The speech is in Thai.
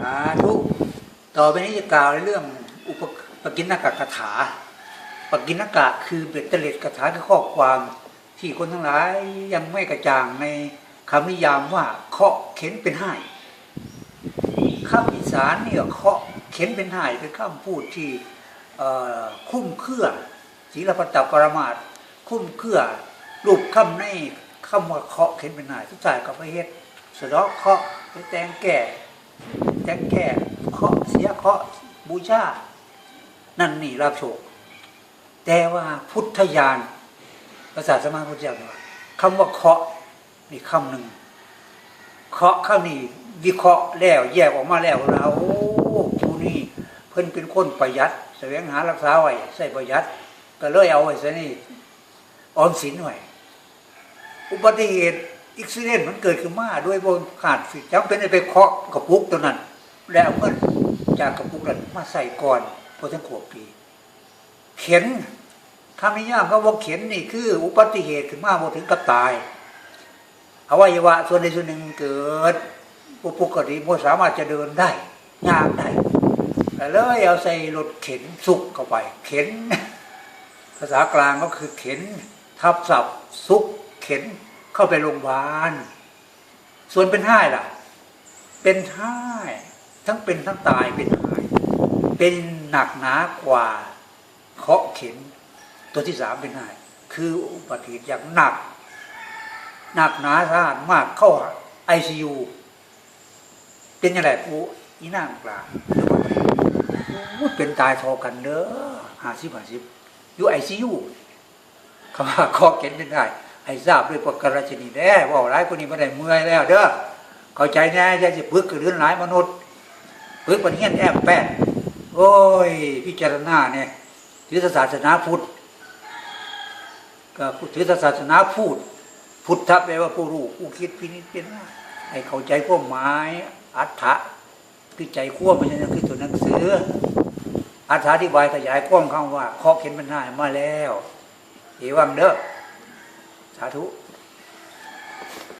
สาธุต่อไปนี้จะกล่าวในเรื่องอุปปกินนากะคาถา ปกินนากะคือเบ็ดเตล็ดคาถาคือข้อความที่คนทั้งหลายยังไม่กระจ่างในคำนิยามว่าเคาะเข็นเป็นห้ายคำอีสานเนี่ยเคาะเข็นเป็นห้ายเป็นคำพูดที่คุ้มเครือศีลปตปรมาตคุ้มเครือรูปคำในคำว่าเคาะเข็นเป็นห้ายทุกสายกับพระเฮ็ดสะเดาะเคาะไปแตงแก่ จ้งแก้เคาะเสียเคาะบูชา นั่นนี่รับโชค แต่ว่าพุทธญาณภาษาสมาพุทธเจ้าเนี่ยว่าคำว่าเคาะนี่คำหนึ่งเคาะข้างนี้วิเคราะห์แล้วแยกออกมาแล้วเราโอ้ผู้นี้เพิ่นเป็นคนประหยัดแสวงหารักษาไว้ใส่ประหยัด ก็เลยเอาไว้ซะนี่ออมสินไว้อุบัติเหตุอุบิเหตุมันเกิดขึ้นมาด้วยบนขาดสิจำเป็นได้ไปเคาะกระปุกตัวนั้น แล้วเอาเงินจากกระปุกนั้นมาใส่ก่อนพอทั้งขวบปี เข็นคำนิยามก็ว่าเข็นนี่คือ อุบัติเหตุขึ้นมาพอถึงกับตายอวัยวะส่วนใดส่วนหนึ่งเกิดผู้ปกติบ่สามารถจะเดินได้ย่างได้แต่เลยเอาใส่รถเข็นสุกเข้าไป เข็น ภาษากลางก็คือเข็น ทับศัพท์ซุกเข็นเข้าไปโรงพยาบาลส่วนเป็นห้ายล่ะ เป็นห้าย ทั้งเป็นทั้งตายเป็นหาย เป็นหนักหนากว่าเคาะเข็นตัวที่สามเป็นหาย คืออุบัติเหตุอย่างหนัก หนักหนาสาหัสมากเข้าไอซียูเป็นยังไงกูอีนั่งกลางโอ้ยเป็นตายทอกันเด้อห้าสิบห้าสิบอยู่ไอซียูคำว่าเคาะเข็นเป็นได้ให้ทราบด้วยประการชนีแน่ว่าร้ายคนนี้ไม่ได้เมื่อยแล้วเด้อเข้าใจแน่จะจะพึกกระเรื่นหลายมนุษย์ พึกปันเฮียนแอบแป้นโอ้ย พิจารณาเนี่ยถือศาสนาพุทธก็ถือศาสนาพูด พุทธะแปลว่าผู้รู้ผู้คิดพินิจเป็นว่าให้เข้าใจพวกหมายอัฏฐะคือใจขั้วมันยังคือตัวหนังสืออัฏฐาธิบายขยายความคำว่าเคาะเข็นมันหายมาแล้วเอวังเด้อสาธุ